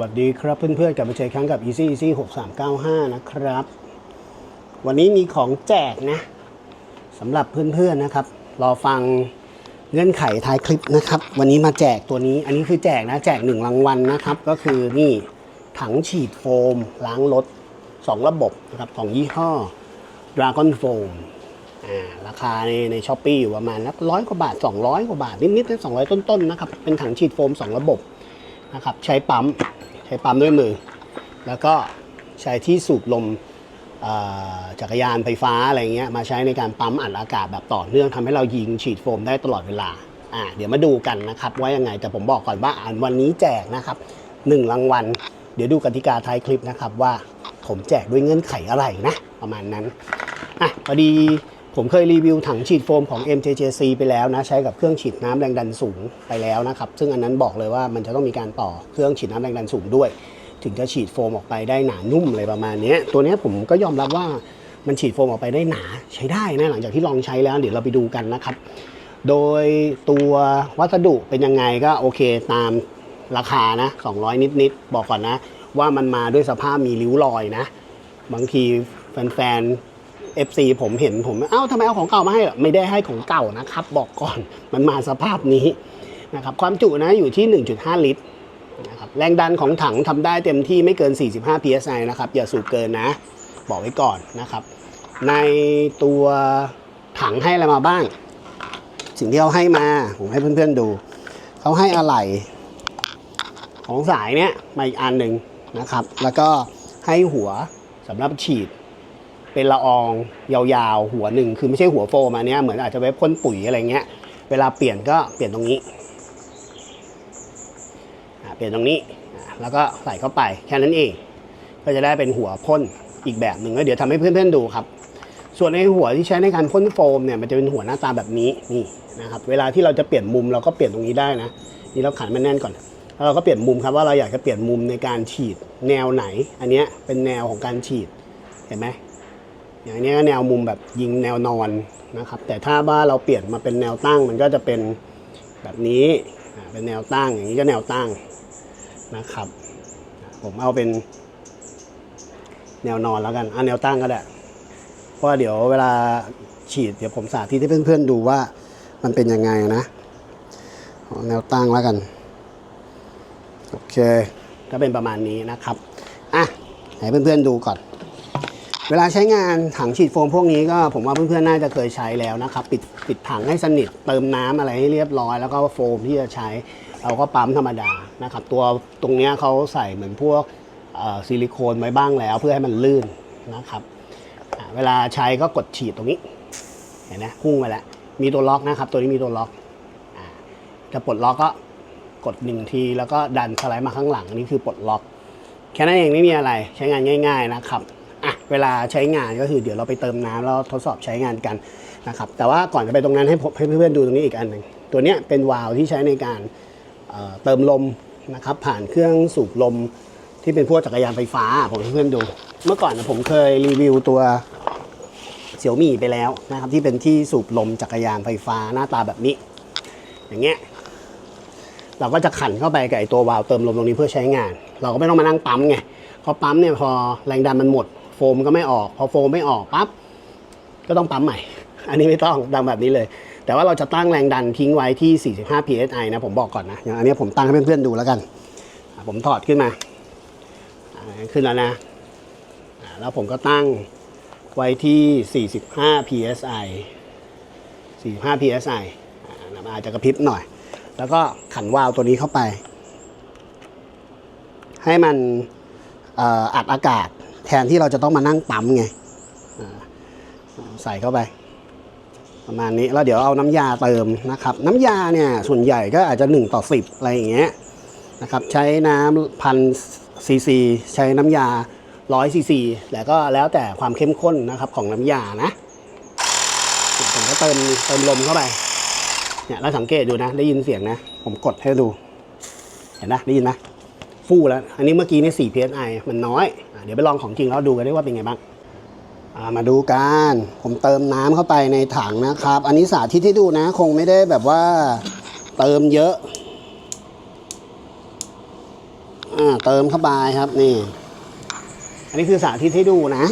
วัสดีครับเพื่อนๆกลับมาเจอครั้งกับ Easy Easy 6395 นะครับ วันนี้มีของแจกนะสำหรับเพื่อนๆนะครับ รอฟังเงื่อนไขท้ายคลิปนะครับ วันนี้มาแจกตัวนี้ อันนี้คือแจกนะแจกหนึ่งรางวัลนะครับ ก็คือนี่ถังฉีดโฟม ล้างรถ 2 ระบบนะครับของยี่ห้อ Dragon Foam อ่าราคาในในช้อปปี้อยู่ประมาณนักร้อยกว่าบาท 200 กว่าบาท นิดๆนะ200ต้นๆนะครับ เป็นถังฉีดโฟม 2 ระบบนะครับ ใช้ปั๊ม ใช้ปั๊มด้วยมือ แล้วก็ใช้ที่สูบลมจักรยานไฟฟ้าอะไรเงี้ยมาใช้ในการปั๊มอัดอากาศแบบต่อเนื่องทำให้เรายิงฉีดโฟมได้ตลอดเวลาอ่าเดี๋ยวมาดูกันนะครับว่ายังไงแต่ผมบอกก่อนว่าอ่านวันนี้แจกนะครับหนึ่งรางวัลเดี๋ยวดูกติกาท้ายคลิปนะครับว่าผมแจกด้วยเงื่อนไขอะไรนะ ประมาณนั้นอะพอดี ผมเคยรีวิวถังฉีดโฟมของ MJJC ไปแล้วนะ ใช้กับเครื่องฉีดน้ำแรงดันสูงไปแล้วนะครับ ซึ่งอันนั้นบอกเลยว่ามันจะต้องมีการต่อเครื่องฉีดน้ำแรงดันสูงด้วย ถึงจะฉีดโฟมออกไปได้หนานุ่มอะไรประมาณนี้ตัวนี้ผมก็ยอมรับว่ามันฉีดโฟมออกไปได้หนาใช้ได้นะหลังจากที่ลองใช้แล้วเดี๋ยวเราไปดูกันนะครับ โดยตัววัสดุเป็นยังไงก็โอเคตามราคานะ 200 นิดๆบอกก่อนนะ ว่ามันมาด้วยสภาพมีริ้วรอยนะ บางทีแฟนๆ FC ผมเห็นผมเอ้าทำไมเอาของเก่ามาให้ไม่ได้ให้ของเก่านะครับ บอกก่อนมันมาสภาพนี้นะครับความจุนะอยู่ที่ 1.5 ลิตรนะครับแรงดันของถังทำได้เต็มที่ไม่เกิน 45 psi นะครับ อย่าสูบเกินนะ บอกไว้ก่อนนะครับ ในตัวถังให้อะไรมาบ้าง สิ่งที่เขาให้มา ผมให้เพื่อนๆดู เขาให้อะไหล่ของสายเนี้ยมาอีกอันหนึ่งนะครับ แล้วก็ให้หัวสำหรับฉีด เป็นละอองยาวๆ หัวหนึ่งคือไม่ใช่หัวโฟมอันนี้เหมือนอาจจะไว้พ่นปุ๋ยอะไรเงี้ย เวลาเปลี่ยนก็เปลี่ยนตรงนี้ เปลี่ยนตรงนี้แล้วก็ใส่เข้าไปแค่นั้นเอง ก็จะได้เป็นหัวพ่นอีกแบบหนึ่งแล้วเดี๋ยวทำให้เพื่อนๆดูครับ ส่วนในหัวที่ใช้ในการพ่นโฟมเนี่ยมันจะเป็นหัวหน้าตาแบบนี้นี่นะครับ เวลาที่เราจะเปลี่ยนมุมเราก็เปลี่ยนตรงนี้ได้นะนี่เราขันมันแน่นก่อนแล้วเราก็เปลี่ยนมุมครับว่าเราอยากจะเปลี่ยนมุมในการฉีดแนวไหน อันนี้เป็นแนวของการฉีดเห็นไหม อย่างนี้ก็แนวมุมแบบยิงแนวนอนนะครับ แต่ถ้าว่าเราเปลี่ยนมาเป็นแนวตั้งมันก็จะเป็นแบบนี้เป็นแนวตั้งอย่างนี้ก็แนวตั้งนะครับ ผมเอาเป็นแนวนอนแล้วกันอะแนวตั้งก็ได้เพราะว่าเดี๋ยวเวลาฉีดเดี๋ยวผมสาธิตให้เพื่อนๆดูว่ามันเป็นยังไงนะแนวตั้งแล้วกันโอเคก็เป็นประมาณนี้นะครับอะให้เพื่อนๆดูก่อน เวลาใช้งานถังฉีดโฟมพวกนี้ก็ผมว่าเพื่อนๆน่าจะเคยใช้แล้วนะครับปิดปิดถังให้สนิทเติมน้ำอะไรให้เรียบร้อย แล้วก็โฟมที่จะใช้เราก็ปั๊มธรรมดานะครับตัวตรงนี้เขาใส่เหมือนพวกซิลิโคนไว้บ้างแล้ว เพื่อให้มันลื่นนะครับเวลาใช้ก็กดฉีดตรงนี้เห็นไหมพุ่งไปแล้วมีตัวล็อกนะครับ ตัวนี้มีตัวล็อกจะปลดล็อกก็กดหนึ่งที แล้วก็ดันสไลด์มาข้างหลังอันนี้คือปลดล็อก แค่นั้นเองไม่มีอะไรใช้งานง่าย ๆนะครับ เวลาใช้งานก็คือเดี๋ยวเราไปเติมน้ำแล้วทดสอบใช้งานกันนะครับแต่ว่าก่อนจะไปตรงนั้นให้ให้เพื่อนๆดูตรงนี้อีกอันหนึ่งตัวนี้เป็นวาล์วที่ใช้ในการเเติมลมนะครับผ่านเครื่องสูบลมที่เป็นพวกจักรยานไฟฟ้าผมให้เพื่อนดู เมื่อก่อนนะผมเคยรีวิวตัวเสี่ยวมี่ไปแล้วนะครับที่เป็นที่สูบลมจักรยานไฟฟ้าหน้าตาแบบนี้ อย่างเงี้ยเราก็จะขันเข้าไปกับไอตัววาล์วเติมลมตรงนี้เพื่อใช้งาน เราก็ไม่ต้องมานั่งปั๊มไงพอปั๊มเนี่ยพอแรงดันมันหมด โฟมก็ไม่ออก พอโฟมไม่ออกปั๊บก็ต้องปั๊มใหม่ อันนี้ไม่ต้องดังแบบนี้เลย แต่ว่าเราจะตั้งแรงดันทิ้งไว้ที่ 45 psi นะ ผมบอกก่อนนะอย่างอันนี้ผมตั้งให้เพื่อนๆดูแล้วกัน ผมถอดขึ้นมา ขึ้นแล้วนะ แล้วผมก็ตั้งไว้ที่ 45 psi 45 psi อามันอาจจะกระพริบหน่อย แล้วก็ขันวาล์วตัวนี้เข้าไป ให้มันออัดอากาศ แทนที่เราจะต้องมานั่งปั๊มไงใส่เข้าไป ประมาณนี้แล้วเดี๋ยวเอาน้ำยาเติมนะครับ น้ำยาเนี่ยส่วนใหญ่ก็อาจจะ1ต่อ10 อะไรอย่างเงี้ยนะครับใช้น้ำพันซีซีใช้น้ำยา100ซีซีแต่ก็แล้วแต่ความเข้มข้นนะครับของน้ำยานะผมก็เติมเติมลมเข้าไปเนี่ยเราสังเกตดูนะ ได้ยินเสียงนะ ผมกดให้ดู เห็นนะได้ยินไหม ฟู่แล้ว อันนี้เมื่อกี้นี่4 psi มันน้อยอเดี๋ยวไปลองของจริงแล้วดูกันได้ว่าเป็นไงบ้างมาดูกัน ผมเติมน้ำเข้าไปในถังนะครับ อันนี้สาธิตให้ดูนะ คงไม่ได้แบบว่าเติมเยอะออ่าเติมเข้าไปครับนี่ อันนี้คือสาธิตให้ดูนะ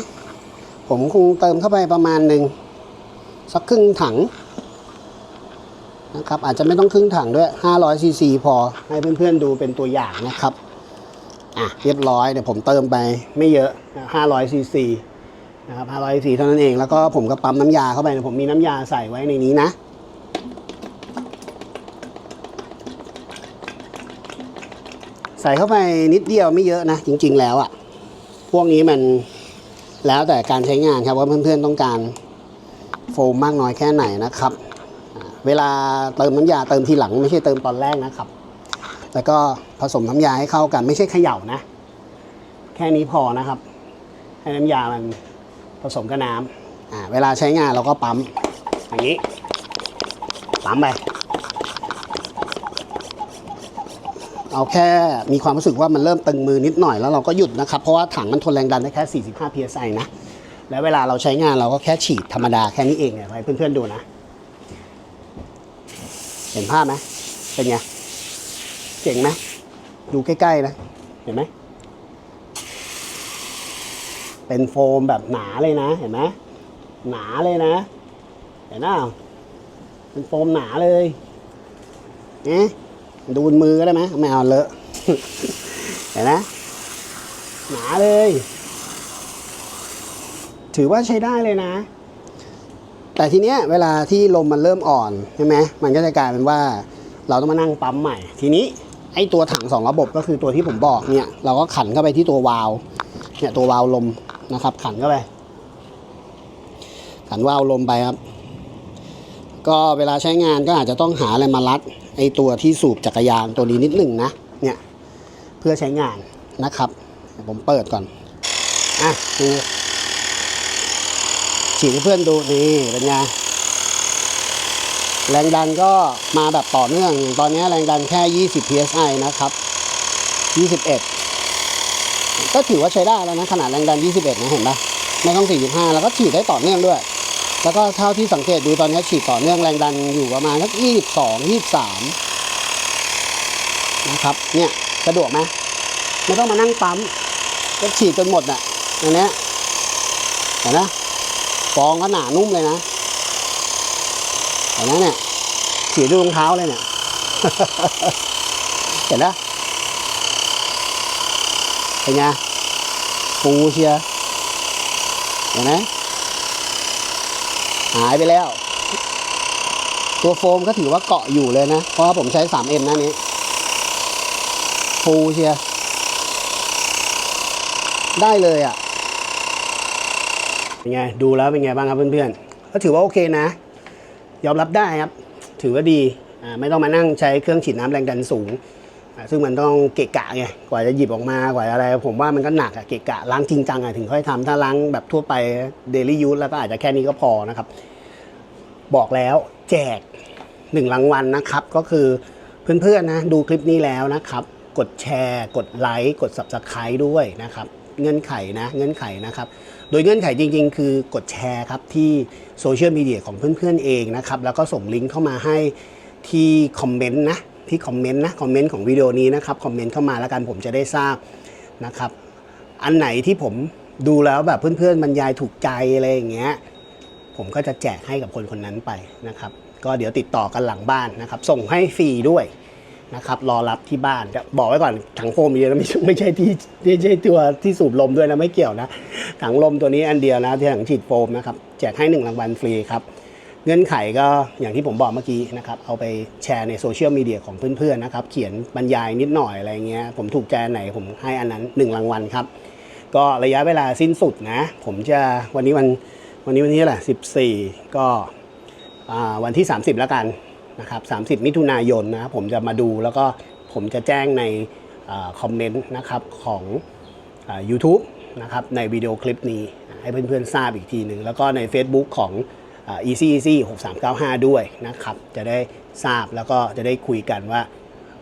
ผมคงเติมเข้าไปประมาณหนึ่งสักครึ่งถังนะครับอาจจะไม่ต้องครึ่งถังด้วย500ซีซีพอให้เพื่อนๆดูเป็นตัวอย่างนะครับ อะเรียบร้อยเดี๋ยวผมเติมไปไม่เยอะ 500ซีซีนะครับ500ซีซีเท่านั้นเอง แล้วก็ผมก็ปั๊มน้ำยาเข้าไปนะผมมีน้ำยาใส่ไว้ในนี้นะใส่เข้าไปนิดเดียวไม่เยอะนะ จริง ๆ แล้วอะพวกนี้มันแล้วแต่การใช้งานครับว่าเพื่อนๆต้องการโฟมมากน้อยแค่ไหนนะครับ เวลาเติมน้ำยาเติมทีหลังไม่ใช่เติมตอนแรกนะครับ แล้วก็ผสมน้ำยาให้เข้ากัน ไม่ใช่เขย่านะ แค่นี้พอนะครับ ให้น้ำยามันผสมกับน้ำอ่าเวลาใช้งานเราก็ปั๊มอย่างนี้ ปั๊มไป เอาแค่มีความรู้สึกว่ามันเริ่มตึงมือนิดหน่อยแล้วเราก็หยุดนะครับ เพราะว่าถังมันทนแรงดันได้แค่ 45 psi นะ แล้วเวลาเราใช้งานเราก็แค่ฉีดธรรมดาแค่นี้เองเนี่ยให้เพื่อนๆดูนะ เห็นภาพไหมเป็นไง เจ๋งไหมดูใกล้ๆนะ เห็นไหม เป็นโฟมแบบหนาเลยนะ เห็นไหม หนาเลยนะ เห็นไหมเป็นโฟมหนาเลยเนี่ยดูบนมือก็ได้ไหมไม่เอาเลอะ เห็นไหมหนาเลย ถือว่าใช้ได้เลยนะ แต่ทีเนี้ยเวลาที่ลมมันเริ่มอ่อนใช่ไหมมันก็จะกลายเป็นว่าเราต้องมานั่งปั๊มใหม่ทีนี้ ไอ้ตัวถังสองระบบก็คือตัวที่ผมบอกเนี่ย เราก็ขันเข้าไปที่ตัววาล์วเนี่ยตัววาล์วลมนะครับ ขันเข้าไป ขันวาล์วลมไปครับ ก็เวลาใช้งานก็อาจจะต้องหาอะไรมารัด ไอ้ตัวที่สูบจักรยานตัวนี้นิดหนึ่งนะเนี่ยเพื่อใช้งานนะครับ ผมเปิดก่อนอะดูฉีดให้เพื่อนดูนี่เป็นไง แรงดันก็มาแบบต่อเนื่องอย่างตอนนี้แรงดันแค่ 20 psi นะครับ 21 ก็ถือว่าใช้ได้แล้วนะขนาดแรงดัน 21 นะเห็นปะไม่ต้อง 45 แล้วก็ฉีดได้ต่อเนื่องด้วย แล้วก็เท่าที่สังเกตดูตอนนี้ฉีดต่อเนื่องแรงดันอยู่ประมาณสัก 22 23 นะครับ เนี่ยสะดวกไหมไม่ต้องมานั่งปั๊มก็ฉีดจนหมดอะอันเนี้เห็นไหมฟองก็หนานุ่มเลยนะ เห็นไหมเนี่ยฉีดด้วยรองเท้าเลยเนี่ย เห็นไหมเป็นไงฟูเชียร์เห็นไหมหายไปแล้ว ตัวโฟมก็ถือว่าเกาะอยู่เลยนะ เพราะว่าผมใช้ 3M นะนี้ฟูเชียร์ได้เลยอะเป็นไง ดูแล้วเป็นไงบ้างครับเพื่อนๆก็ถือว่าโอเคนะ ยอมรับได้ครับ ถือว่าดีไม่ต้องมานั่งใช้เครื่องฉีดน้ำแรงดันสูง ซึ่งมันต้องเกะกะไงกว่าจะหยิบออกมากว่าอะไร ผมว่ามันก็หนักอะเกะกะล้างจริงจังอะถึงค่อยทำถ้าล้างแบบทั่วไปเดลี่ยูสแล้วก็อาจจะแค่นี้ก็พอนะครับ บอกแล้วแจกหนึ่งรางวัลนะครับ ก็คือเพื่อนๆนะดูคลิปนี้แล้วนะครับ กดแชร์ กดไลค์กด subscribe ด้วยนะครับ เงื่อนไขนะเงื่อนไขนะครับ โดยเงื่อนไขจริง ๆ คือกดแชร์ครับที่โซเชียลมีเดียของเพื่อนๆเองนะครับ แล้วก็ส่งลิงก์เข้ามาให้ที่คอมเมนต์นะที่คอมเมนต์นะคอมเมนต์ของวิดีโอนี้นะครับคอมเมนต์เข้ามาแล้วกันผมจะได้ทราบนะครับ อันไหนที่ผมดูแล้วแบบเพื่อนๆบรรยายถูกใจอะไรอย่างเงี้ยผมก็จะแจกให้กับคนคนนั้นไปนะครับ ก็เดี๋ยวติดต่อกันหลังบ้านนะครับ ส่งให้ฟรีด้วย นะครับรอรับที่บ้านจะบอกไว้ก่อนถังโฟมมีนะไม่ใช่ไม่ใช่ที่ไม่ใช่ตัวที่สูบลมด้วยนะไม่เกี่ยวนะถังลมตัวนี้อันเดียวนะที่ถังฉีดโฟมนะครับแจกให้หนึ่งรางวัลฟรีครับเงื่อนไขก็อย่างที่ผมบอกเมื่อกี้นะครับเอาไปแชร์ในโซเชียลมีเดียของเพื่อนๆนะครับเขียนบรรยายนิดหน่อยอะไรเงี้ยผมถูกใจไหนผมให้อันนั้นหนึ่งรางวัลครับ ก็ระยะเวลาสิ้นสุดนะ ผมจะวันนี้วันวันนี้วันที่อะไหรสิบสี่ก็วันที่ 30 แล้วกัน นะครับ30 มิถุนายนนะผมจะมาดูแล้วก็ผมจะแจ้งในอคอมเมนต์นะครับของอา YouTube นะครับในวิดีโอคลิปนี้ให้เพื่อนๆทราบอีกทีหนึ่งแล้วก็ใน Facebook ของอ easy easy 6395 ด้วยนะครับ จะได้ทราบแล้วก็จะได้คุยกันว่า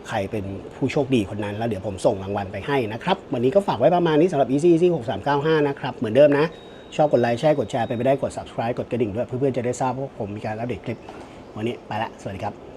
ใครเป็นผู้โชคดีคนนั้น แล้วเดี๋ยวผมส่งรางวัลไปให้นะครับ วันนี้ก็ฝากไว้ประมาณนี้สำหรับ easy easy 6395 นะครับ เหมือนเดิมนะ ชอบกดไลค์แชร์กดแชร์ไปไม่ได้กด subscribe กดกระดิ่งด้วย เพื่อนๆจะได้ทราบว่าผมมีการอัปเดตคลิป วันนี้ไปละ สวัสดีครับ